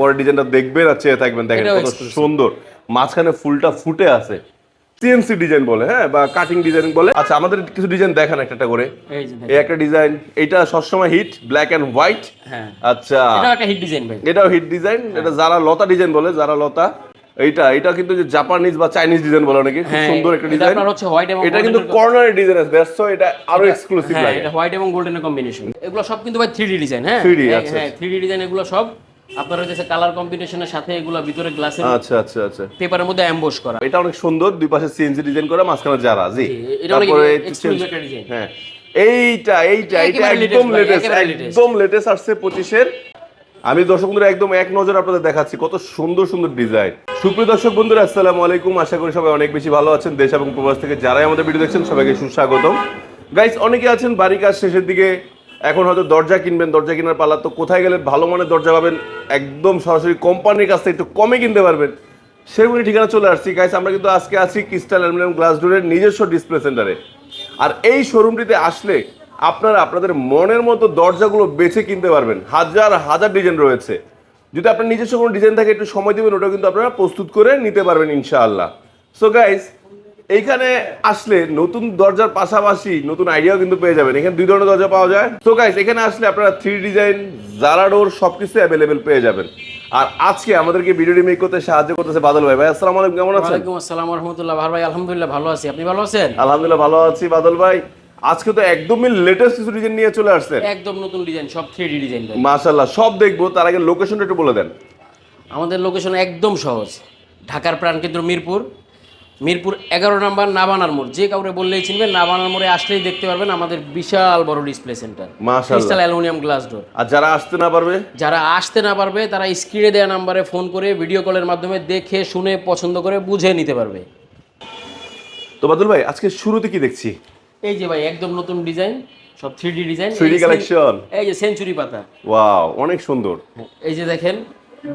পরের ডিজাইনটা দেখবেন আর চেয়ে থাকবেন। দেখেন কত সুন্দর। মাঝখানে ফুলটা ফুটে আছে। সিএনসি ডিজাইন বলে হ্যাঁ বা কাটিং ডিজাইন বলে। আচ্ছা আমাদের কিছু ডিজাইন দেখান একটা একটা করে। এই যে একটা ডিজাইন এটা সবসময় হিট ব্ল্যাক এন্ড হোয়াইট হ্যাঁ। আচ্ছা। এটাও একটা হিট ডিজাইন ভাই। এটাও হিট ডিজাইন এটা যারা লতা ডিজাইন বলে যারা লতা এইটা এটা কিন্তু যে জাপানিজ বা চাইনিজ ডিজাইন বলে অনেকে খুব হ্যাঁ, সুন্দর একটা ডিজাইন আপনার হচ্ছে হোয়াইট এবং এটা কিন্তু কর্নারের ডিজাইন আছে দ্যাটস সো এটা আরও এক্সক্লুসিভ হ্যাঁ লাগে। এটা হোয়াইট এবং গোল্ডেনের কম্বিনেশন এগুলো সব কিন্তু ভাই 3D ডিজাইন হ্যাঁ? 3D হ্যাঁ, আচ্ছা, হ্যাঁ 3D ডিজাইন এগুলো সব আপনার কালার কম্বিনেশনের সাথে এগুলো ভিতরে গ্লাসের আচ্ছা আচ্ছা আচ্ছা। পেপারের মধ্যে এমবোস করা। এটা অনেক সুন্দর দুই পাশে সিএনজি ডিজাইন করা মাঝখানে জি। এটা অনেক হ্যাঁ এইটা এইটা এটা একদম লেটেস্ট একদম লেটেস্ট আসছে আমি দর্শক বন্ধুরা একদম এক নজর আপনাদের দেখাচ্ছি কত সুন্দর সুন্দর ডিজাইন সুপ্রিয় দর্শক বন্ধুরা আসসালামু আলাইকুম। আশা করি সবাই অনেক বেশি ভালো আছেন দেশ এবং প্রবাস থেকে যারাই আমাদের ভিডিও দেখছেন সবাইকে সুস্বাগতম। গাইস অনেকে আছেন বাড়ি কাজ শেষের দিকে এখন হয়তো দরজা কিনবেন, দরজা কেনার পালা, তো কোথায় গেলে ভালো মানের দরজা পাবেন? একদম সরাসরি কোম্পানির কাছ থেকে একটু কমে কিনতে পারবেন। সেরকমই ঠিকানা চলে আসছি। গাইস আমরা কিন্তু আজকে আছি ক্রিস্টাল অ্যালুমিনিয়াম গ্লাস ডোরের নিজস্ব ডিসপ্লে সেন্টারে আর এই শোরুমটিতে আসলে আপনারা আপনাদের মনের মতো দরজাগুলো বেছে কিনতে পারবেন। হাজার হাজার ডিজাইন রয়েছে। যদি আপনার নিজস্ব কোনো ডিজাইন থাকে, একটু সময় দেবেন ওটা কিন্তু আপনারা প্রস্তুত করে নিতে পারবেন, ইনশাআল্লাহ। সো গাইস এইখানে আসলে নতুন দরজার পাশাপাশি নতুন আইডিয়াও কিন্তু পেয়ে যাবেন। এখানে দুই ধরনের দরজা পাওয়া যায়। তো গাইস এখানে আসলে আপনারা থ্রি ডিজাইন জারা ডোর সব কিছু অ্যাভেলেবেল পেয়ে যাবেন। আর আজকে আমাদেরকে ভিডিওটি মেক করতে সাহায্য করতেছে বাদল ভাই। ভাই আসসালামু আলাইকুম কেমন আছেন? ওয়ালাইকুম আসসালাম ওয়া রাহমাতুল্লাহ। ভার ভাই আলহামদুলিল্লাহ ভালো আছি। আপনি ভালো আছেন? আলহামদুলিল্লাহ ভালো আছি বাদল ভাই। আজকে তো একদমই লেটেস্ট কিছু ডিজাইন নিয়ে চলে আসছেন। একদম নতুন ডিজাইন সব 3D ডিজাইন ভাই। মাশাল্লাহ সব দেখব। তার আগে লোকেশনটা একটু বলে দেন। আমাদের লোকেশন একদম সহজ। ঢাকার প্রাণকেন্দ্র মিরপুর। মিরপুর এগারো নাম্বার নাবানার মোড়। যে কাউরে বললেই চিনবেন নাবানার মোড়ে আসলেই দেখতে পারবেন আমাদের বিশাল বড় ডিসপ্লে সেন্টার মাশাআল্লাহ। ক্রিস্টাল অ্যালুমিনিয়াম গ্লাস ডোর আর যারা আসতে না পারবে? যারা আসতে না পারবে তারা স্ক্রিনে দেওয়া নাম্বারে ফোন করে ভিডিও কলের মাধ্যমে দেখে শুনে পছন্দ করে বুঝে নিতে পারবে। তো বাদল ভাই আজকে শুরুতে কি দেখছি? এই যে ভাই একদম নতুন ডিজাইন সব three D design 3D collection। এই যে সেঞ্চুরি পাতা। ওয়াও অনেক সুন্দর। এই যে দেখেন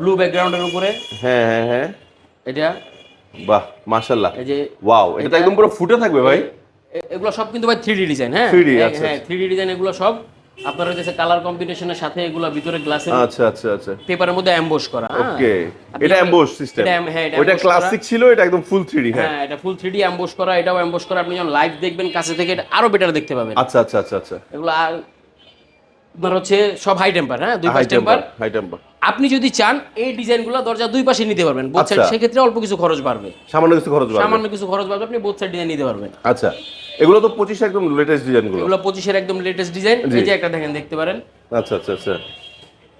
ব্লু ব্যাকগ্রাউন্ডের উপরে। হ্যাঁ হ্যাঁ হ্যাঁ। এটা বাহ মাশাল্লাহ এই যে ওয়াও এটা তো একদম পুরো ফুটে থাকবে ভাই। এগুলো সব কিন্তু ভাই থ্রি ডি ডিজাইন হ্যাঁ? 3D এই- আচ্ছা, হ্যাঁ থ্রি ডি ডিজাইন এগুলো সব আপনার হচ্ছে কালার কম্বিনেশনের সাথে এগুলো ভিতরে গ্লাসের আচ্ছা আচ্ছা আচ্ছা। পেপারের মধ্যে অ্যাম্বোস করা হ্যাঁ। ওকে এটা যদি- এমবোস সিস্টেম এটা হ্যাঁ, এটা ক্লাসিক ছিল এটা একদম ফুল 3D হ্যাঁ। হ্যাঁ এটা ফুল থ্রি ডি অ্যাম্বোস করা এটাও অ্যাম্বোস করা। আপনি যখন লাইভ দেখবেন কাছে থেকে এটা আরও বেটার দেখতে পাবেন। আচ্ছা আচ্ছা আচ্ছা আচ্ছা। এগুলো আর আপনার হচ্ছে সব হাই টেম্পার হ্যাঁ? দুই টেম্পার টেম্পার হাই টেম্পার আপনি যদি চান এই ডিজাইনগুলো দরজা দুই পাশে নিতে পারবেন। বোথ সাইড আচ্ছা। সেক্ষেত্রে অল্প কিছু খরচ বাড়বে। সামান্য কিছু খরচ বাড়বে। সামান্য কিছু খরচ বাড়বে আপনি বোথ সাইড ডিজাইন নিতে পারবেন। আচ্ছা। এগুলো তো 25 একদম লেটেস্ট ডিজাইনগুলো এগুলো পঁচিশের একদম লেটেস্ট ডিজাইন। এই যে একটা দেখেন দেখতে পারেন। আচ্ছা আচ্ছা আচ্ছা।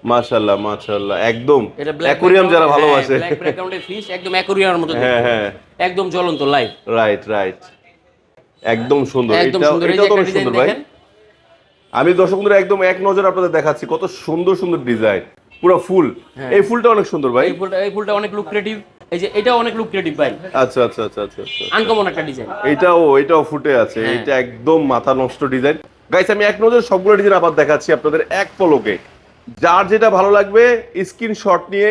মাশাআল্লাহ মাশাআল্লাহ। একদম অ্যাকোরিয়াম যারা ভালোবাসে। ব্ল্যাক ব্যাকগ্রাউন্ডে ফিশ একদম অ্যাকোরিয়ামের মতো হ্যাঁ হ্যাঁ। একদম জ্বলন্ত লাইভ রাইট রাইট একদম সুন্দর। একদম এটা এটা তো সুন্দর ভাই। আমি দর্শক বন্ধুরা একদম এক নজর আপনাদের দেখাচ্ছি। কত সুন্দর সুন্দর ডিজাইন পুরো ফুল। এই ফুলটা অনেক সুন্দর ভাই। এই ফুলটা এই ফুলটা অনেক লুক ক্রিয়েটিভ এই যে এটাও অনেক লুক ক্রিয়েটিভ ভাই। আচ্ছা আচ্ছা আচ্ছা আচ্ছা আচ্ছা। আনকমন একটা ডিজাইন এটাও এটাও ফুটে আছে। হ্যাঁ। এটা একদম মাথা নষ্ট ডিজাইন গাইস আমি এক নজর সবগুলো ডিজাইন আবার দেখাচ্ছি আপনাদের এক পলকে। যার যেটা ভালো লাগবে স্ক্রিনশট নিয়ে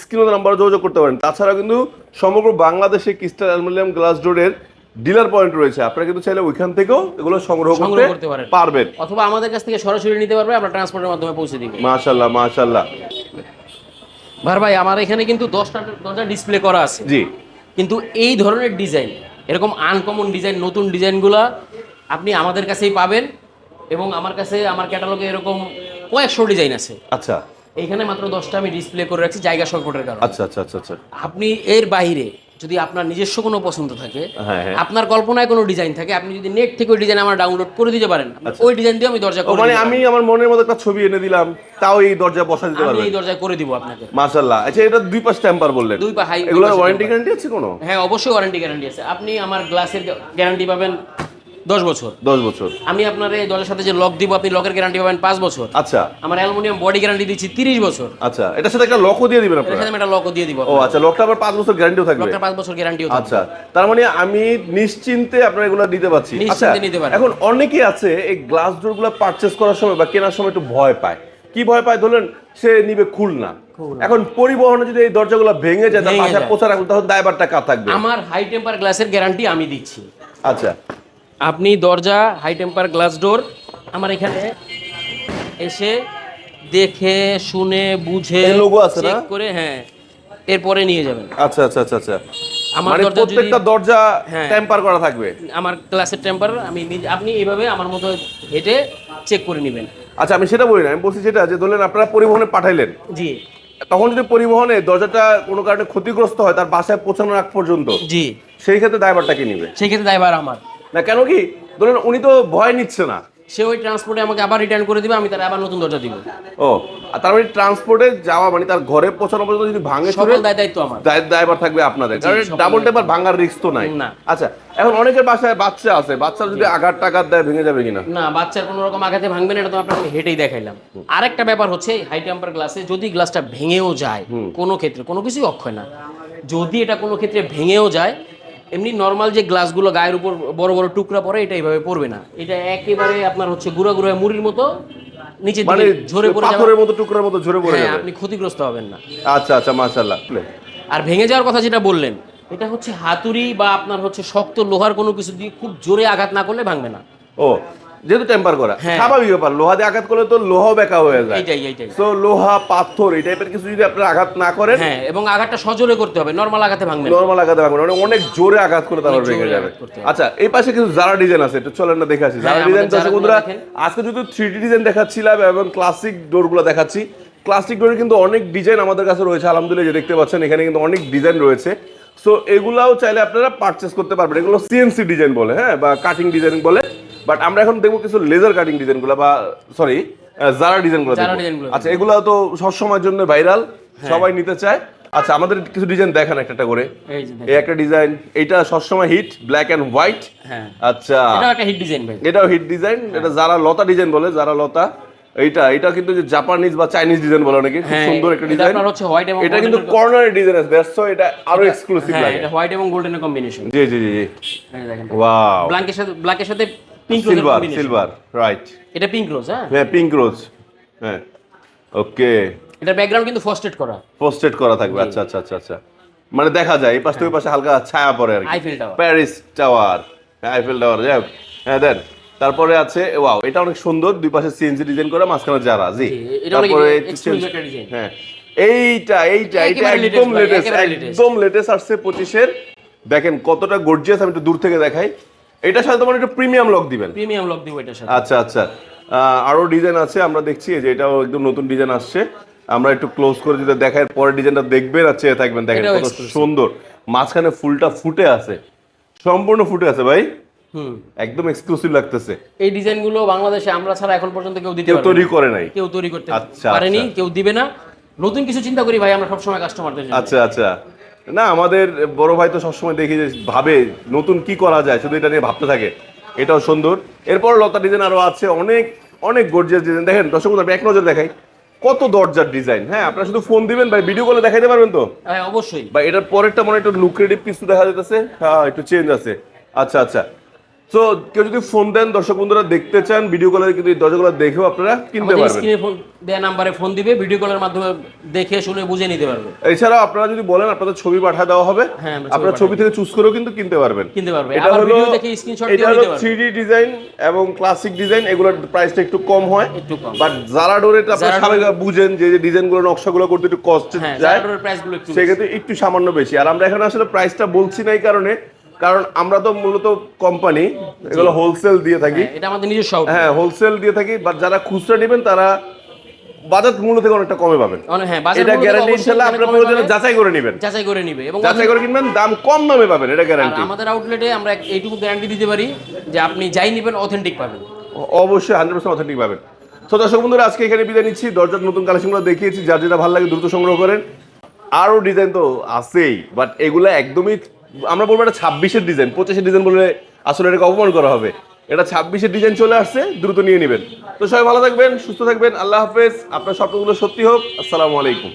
স্ক্রিনের নাম্বার যোগাযোগ করতে পারেন। তাছাড়া কিন্তু সমগ্র বাংলাদেশে ক্রিস্টাল অ্যালুমিনিয়াম গ্লাস ডোরের ডিলার পয়েন্ট রয়েছে। আপনারা কিন্তু চাইলে ওইখান থেকেও এগুলো সংগ্রহ করতে। পারবেন। অথবা আমাদের কাছ থেকে সরাসরি নিতে পারবে আমরা ট্রান্সপোর্টের মাধ্যমে পৌঁছে দিব। মাশাল্লাহ মাশাল্লাহ ভার ভাই আমার এখানে কিন্তু দশটা দরজা ডিসপ্লে করা আছে। জি। কিন্তু এই ধরনের ডিজাইন এরকম আনকমন ডিজাইন নতুন ডিজাইনগুলো আপনি আমাদের কাছেই পাবেন এবং আমার কাছে আমার ক্যাটালগে এরকম কয়েকশো ডিজাইন আছে। আচ্ছা। এইখানে মাত্র দশটা আমি ডিসপ্লে করে রাখছি জায়গা সংকটের কারণে। আচ্ছা আচ্ছা আচ্ছা আচ্ছা। আপনি এর বাইরে যদি আপনার নিজস্ব কোনো পছন্দ থাকে হ্যাঁ, হ্যাঁ। আপনার কল্পনায় কোনো ডিজাইন থাকে আপনি যদি নেট থেকে ওই ডিজাইন আমার ডাউনলোড করে দিতে পারেন ওই ডিজাইন দিয়ে আমি দরজা আচ্ছা। মানে আমি আমার মনের মতো একটা ছবি এনে দিলাম তাও এই দরজা বসা দিতে পারবেন। এই দরজা করে দিব আপনাকে। মাশাআল্লাহ। আচ্ছা এটা দুই পাশ টেম্পার বললেন। দুই পা হাই এগুলোর ওয়ারেন্টি গ্যারান্টি আছে কোনো? হ্যাঁ অবশ্যই ওয়ারেন্টি গ্যারান্টি আছে। আপনি আমার গ্লাসের গ্যারান্টি পাবেন। দশ বছর। দশ বছর। আমি আপনার এই দরজার সাথে যে লক দিব আপনি লকের গ্যারান্টি পাবেন পাঁচ বছর। আচ্ছা। আমার অ্যালুমিনিয়াম বডি গ্যারান্টি দিচ্ছি তিরিশ বছর। আচ্ছা এটার সাথে একটা লকও দিয়ে দিবেন আপনারা? সাথে আমি একটা লকও দিয়ে দিব ও আচ্ছা লকটা আবার পাঁচ বছর গ্যারান্টিও থাকবে? লকটা পাঁচ বছর গ্যারান্টিও আচ্ছা তার মানে আমি নিশ্চিন্তে আপনার এগুলো দিতে পারছি। নিশ্চিন্তে আচ্ছা, নিতে পারেন। এখন অনেকেই আছে এই গ্লাস ডোরগুলো পারচেজ করার সময় বা কেনার সময় একটু ভয় পায়। কি ভয় পায়? ধরলেন সে নিবে খুলনা। এখন পরিবহনে যদি এই দরজাগুলো ভেঙে যায় তার পাশে পোছা রাখুন তখন দায়বারটা কার থাকবে? আমার হাই টেম্পার গ্লাসের গ্যারান্টি আমি দিচ্ছি। আচ্ছা। আপনি দরজা হাই টেম্পার গ্লাস ডোর আমার এখানে এসে দেখে শুনে বুঝে logo আছে না? করে হ্যাঁ এরপরে নিয়ে যাবেন। আচ্ছা আচ্ছা আচ্ছা আচ্ছা। আমার মানে দরজা প্রত্যেকটা দরজা হ্যাঁ। টেম্পার করা থাকবে? আমার ক্লাসের টেম্পার আমি আপনি এইভাবে আমার মতো হেঁটে চেক করে নেবেন। আচ্ছা আমি সেটা বলি না আমি বলছি যেটা যে ধরলেন আপনারা পরিবহনে পাঠাইলেন। জি। তখন যদি পরিবহনে দরজাটা কোনো কারণে ক্ষতিগ্রস্ত হয় তার বাসায় পৌঁছানোর আগ পর্যন্ত জি। সেই ক্ষেত্রে ড্রাইভারটা কি নিবে? সেই ক্ষেত্রে দায়ভার আমার। না কেন কি? ধরুন উনি তো ভয় নিচ্ছে না। সে ওই ট্রান্সপোর্টে আমাকে আবার রিটার্ন করে দিবে আমি তার আবার নতুন দরজা দিব। ও আর তার মানে ট্রান্সপোর্টে যাওয়া মানে তার ঘরে পৌঁছানো পর্যন্ত যদি ভাঙে সকল দায় দায়িত্ব আমার। ড্রাইভার থাকবে আপনাদের। কারণ ডাবল টেপার ভাঙার রিস্ক তো নাই। না। আচ্ছা এখন অনেকের বাসায় বাচ্চা আছে বাচ্চা যদি আঘাত টাঘাত দেয় ভেঙে যাবে কিনা? না বাচ্চার কোনো রকম আঘাতে ভাঙবে না এটা তো আপনাকে হেঁটেই দেখাইলাম। আরেকটা ব্যাপার হচ্ছে হাই টেম্পার গ্লাসে যদি গ্লাসটা ভেঙেও যায় কোনো ক্ষেত্রে কোনো কিছুই অক্ষয় না। যদি এটা কোনো ক্ষেত্রে ভেঙেও যায় এমনি নর্মাল যে গ্লাসগুলো গায়ের উপর বড় বড় টুকরা পড়ে এটা এইভাবে পড়বে না। এটা একেবারে আপনার হচ্ছে গুঁড়া গুঁড়া মুড়ির মতো নিচে মানে ঝরে পড়ে পাথরের মতো টুকরার মতো ঝরে পড়ে হ্যাঁ যাবে। আপনি ক্ষতিগ্রস্ত হবেন না। আচ্ছা আচ্ছা মাশাআল্লাহ। আর ভেঙে যাওয়ার কথা যেটা বললেন এটা হচ্ছে হাতুড়ি বা আপনার হচ্ছে শক্ত লোহার কোনো কিছু দিয়ে খুব জোরে আঘাত না করলে ভাঙবে না। ও যেহেতু টেম্পার করা। হ্যাঁ। স্বাভাবিক ব্যাপার লোহা দিয়ে আঘাত করলে তো লোহাও বেকা হয়ে যায়। এইটাই এইটাই তো লোহা পাথর এই টাইপের কিছু যদি আপনারা আঘাত না করেন হ্যাঁ এবং আঘাতটা সজোরে করতে হবে নর্মাল আঘাতে ভাঙবে নর্মাল আঘাত ভাঙবে না, অনেক জোরে আঘাত করে তারপর ভেঙে যাবে। আচ্ছা এই পাশে কিছু যারা ডিজাইন আছে একটু চলেন না দেখে আসি। যারা ডিজাইন দর্শক বন্ধুরা আজকে যদি থ্রি ডি ডিজাইন দেখাচ্ছিলাম এবং ক্লাসিক ডোরগুলো দেখাচ্ছি ক্লাসিক ডোরে কিন্তু অনেক ডিজাইন আমাদের কাছে রয়েছে আলহামদুলিল্লাহ যে দেখতে পাচ্ছেন এখানে কিন্তু অনেক ডিজাইন রয়েছে। সো এগুলাও চাইলে আপনারা পারচেস করতে পারবেন এগুলো সিএনসি ডিজাইন বলে হ্যাঁ বা কাটিং ডিজাইন বলে। বাট আমরা এখন দেখব কিছু লেজার কাটিং ডিজাইনগুলো বা সরি যারা ডিজাইনগুলো আচ্ছা এগুলো তো সবসময়ের জন্য ভাইরাল সবাই নিতে চায়। আচ্ছা আমাদের কিছু ডিজাইন দেখান একটা একটা করে। এই একটা ডিজাইন এটা সবসময় হিট ব্ল্যাক এন্ড হোয়াইট হ্যাঁ। আচ্ছা। এটা একটা হিট ডিজাইন ভাই। এটাও হিট ডিজাইন এটা যারা লতা ডিজাইন বলে যারা লতা এইটা এটা কিন্তু যে জাপানিজ বা চাইনিজ ডিজাইন বলে অনেকে খুব হ্যাঁ, সুন্দর একটা ডিজাইন আপনার হচ্ছে হোয়াইট এবং এটা কিন্তু কর্নারের ডিজাইন আছে দ্যাটস সো এটা আরও এক্সক্লুসিভ হ্যাঁ লাগে। এটা হোয়াইট এবং গোল্ডেনের কম্বিনেশন জি জি জি ওয়াও ব্ল্যাকের সাথে ব্ল্যাকের সাথে পিঙ্ক সিলভার সিলভার রাইট এটা পিঙ্ক রোজ হ্যাঁ? হ্যাঁ পিঙ্ক রোজ হ্যাঁ ওকে। এটা ব্যাকগ্রাউন্ড কিন্তু ফস্টেড করা। পোস্টেড করা থাকবে আচ্ছা আচ্ছা আচ্ছা আচ্ছা। মানে দেখা যায় এই পাশ থেকে ওই পাশে হালকা ছায়া পড়ে আর Eiffel tower Paris tower Eiffel tower হ্যাঁ দেন তারপরে আছে ওয়াও এটা অনেক সুন্দর দুই পাশে সিএনজি ডিজাইন করা মাঝখানে যারা জি। তারপরে। হ্যাঁ এইটা এইটা এটা একদম লেটেস্ট একদম লেটেস্ট আসছে পঁচিশের। দেখেন কতটা গর্জিয়াস আমি একটু দূর থেকে দেখাই। এটার সাথে তোমার একটু প্রিমিয়াম লক দিবেন। প্রিমিয়াম লক দিব এটার সাথে। আচ্ছা আচ্ছা। আরও ডিজাইন আছে আমরা দেখছি এই যে এটাও একদম নতুন ডিজাইন আসছে। আমরা একটু ক্লোজ করে যদি দেখাই পরের ডিজাইনটা দেখবেন আর চেয়ে থাকবেন। দেখেন কত সুন্দর। মাঝখানে ফুলটা ফুটে আছে। সম্পূর্ণ ফুটে আছে ভাই। একদম এক্সক্লুসিভ লাগতেছে। এই ডিজাইনগুলো বাংলাদেশে আমরা ছাড়া এখন পর্যন্ত কেউ দিতে কেউ তৈরি করে নাই। কেউ তৈরি করতে আচ্ছা, পারেনি আচ্ছা। কেউ দিবে না। নতুন কিছু চিন্তা করি ভাই আমরা সবসময় কাস্টমারদের আচ্ছা আচ্ছা। না আমাদের বড় ভাই তো সবসময় দেখি যে ভাবে নতুন কি করা যায় শুধু এটা নিয়ে ভাবতে থাকে। এটাও সুন্দর। এরপর লতা ডিজাইন আরও আছে অনেক অনেক গর্জিয়াস ডিজাইন দেখেন দর্শক আমি এক নজর দেখাই। কত দরজার ডিজাইন হ্যাঁ আপনারা শুধু ফোন দিবেন ভাই ভিডিও কলে দেখাইতে পারবেন তো? হ্যাঁ অবশ্যই। ভাই এটার পরেরটা মনে একটু লুক্রেটিভ কিছু দেখা যেতেছে হ্যাঁ একটু চেঞ্জ আছে। আচ্ছা আচ্ছা। তো কেউ যদি ফোন দেন দর্শক বন্ধুরা দেখতে চান ভিডিও কলে কিন্তু এই দরজাগুলো দেখেও আপনারা কিনতে পারবেন। স্ক্রিনে ফোন দেয়া নাম্বারে ফোন দিবে ভিডিও কলের মাধ্যমে দেখে শুনে বুঝে নিতে পারবে। এছাড়াও আপনারা যদি বলেন আপনাদের ছবি পাঠা দেওয়া হবে। হ্যাঁ, আপনারা ছবি থেকে চুজ করেও কিন্তু কিনতে পারবেন। কিনতে পারবে। এটা আবার হলো ভিডিও দেখে স্ক্রিনশট দিয়ে নিতে পারবে। 3D ডিজাইন এবং ক্লাসিক ডিজাইন এগুলোর প্রাইসটা একটু কম হয়। একটু কম। বাট যারা ডোরে আপনারা স্বাভাবিক বুঝেন যে যে ডিজাইনগুলো নকশাগুলো করতে একটু কষ্ট হ্যাঁ যায় জারাডোরের প্রাইসগুলো একটু সেক্ষেত্রে একটু সামান্য বেশি। আর আমরা এখানে আসলে প্রাইসটা বলছি না এই কারণে। কারণ আমরা তো মূলত কোম্পানি এগুলো হোলসেল দিয়ে থাকি। হ্যাঁ, এটা আমাদের নিজস্ব হ্যাঁ হোলসেল দিয়ে থাকি বাট যারা খুচরা নেবেন তারা বাজার মূল্য থেকে অনেকটা কমে পাবেন। হ্যাঁ বাজার এটা গ্যারান্টি অনেক আপনার প্রয়োজনে যাচাই করে নেবেন। যাচাই করে নিবে এবং যাচাই করে কিনবেন দাম কম দামে পাবেন এটা গ্যারান্টি আমাদের আউটলেটে আমরা এইটুকু গ্যারান্টি দিতে পারি যে আপনি যাই নেবেন অথেন্টিক পাবেন। অবশ্যই হান্ড্রেড পার্সেন্ট অথেন্টিক পাবেন। তো দর্শক বন্ধুরা আজকে এখানে বিদায় নিচ্ছি। দরজার নতুন কালেকশনগুলো দেখিয়েছি যার যেটা ভালো লাগে দ্রুত সংগ্রহ করেন। আরও ডিজাইন তো আছেই বাট এগুলো একদমই আমরা বলব এটা ছাব্বিশের ডিজাইন পঁচিশের ডিজাইন বলে আসলে এটাকে অপমান করা হবে। এটা ছাব্বিশের ডিজাইন চলে আসছে, দ্রুত নিয়ে নেবেন। তো সবাই ভালো থাকবেন, সুস্থ থাকবেন, আল্লাহ হাফেজ। আপনার স্বপ্নগুলো সত্যি হোক, আসসালামু আলাইকুম।